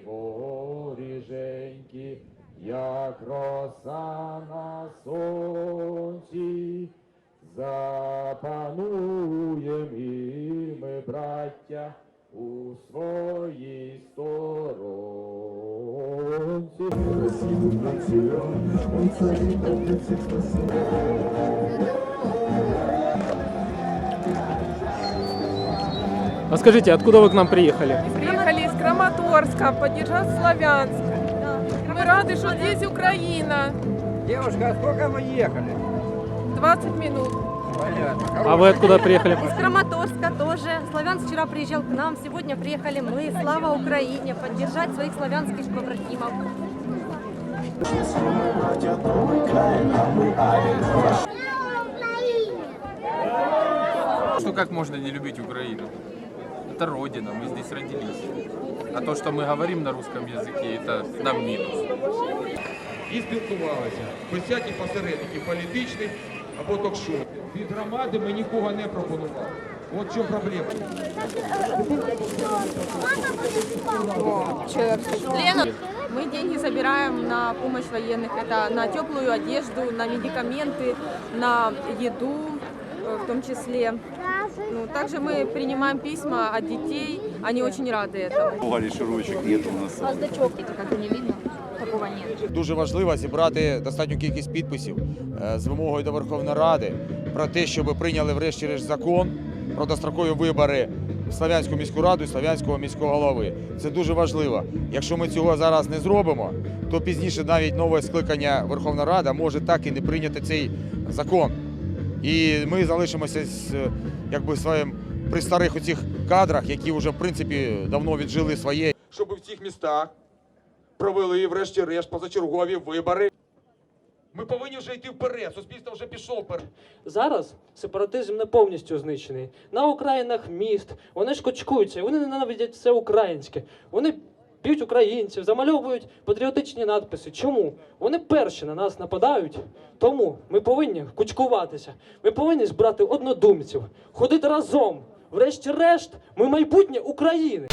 наші воріженьки, як роса на сонці, запануєм і ми, браття, у своїй сторонці. А скажите, откуда вы к нам приехали? Приехали из Краматорска поддержать Славянск. Мы рады, что здесь Украина. Девушка, а сколько вы ехали? 20 минут. Понятно. А вы откуда приехали? Из Краматорска тоже. Славянск вчера приезжал к нам, сегодня приехали мы. Слава Украине! Поддержать своих славянских побратимов. Что как можно не любить Украину? Это родина, мы здесь родились. А то, что мы говорим на русском языке, это нам минус. і спілкувалися. Без всяких посередників політичних або ток-шоу. Від громади ми нікого не пропонували. От в чому проблема. Мы деньги собираем на помощь военных. Это на теплую одежду, на медикаменты, на еду э, в том числе. Ну, также мы принимаем письма от детей. Они очень рады этому. Валишировочек нет у нас. как не видно, такого нет. Дуже важливо зібрати достатню кількість підписів е, з вимогою до Верховної Ради про те, щоб прийняли врешті-решт закон про дострокові вибори в Славянську міську раду і Славянського міського голови. Це дуже важливо. Якщо ми цього зараз не зробимо, то пізніше навіть нове скликання Верховна Рада може так і не прийняти цей закон. І ми залишимося з, е, якби своїм при старих оцих кадрах, які вже в принципі давно віджили своє. Щоб в цих містах провели врешті-решт позачергові вибори. Ми повинні вже йти вперед. Суспільство вже пішов вперед. Зараз сепаратизм не повністю знищений. На окраїнах міст вони ж кочкуються, вони ненавидять все українське. Вони б'ють українців, замальовують патріотичні надписи. Чому? Вони перші на нас нападають. Тому ми повинні кучкуватися. Ми повинні збирати однодумців, ходити разом. Врешті-решт, ми майбутнє України.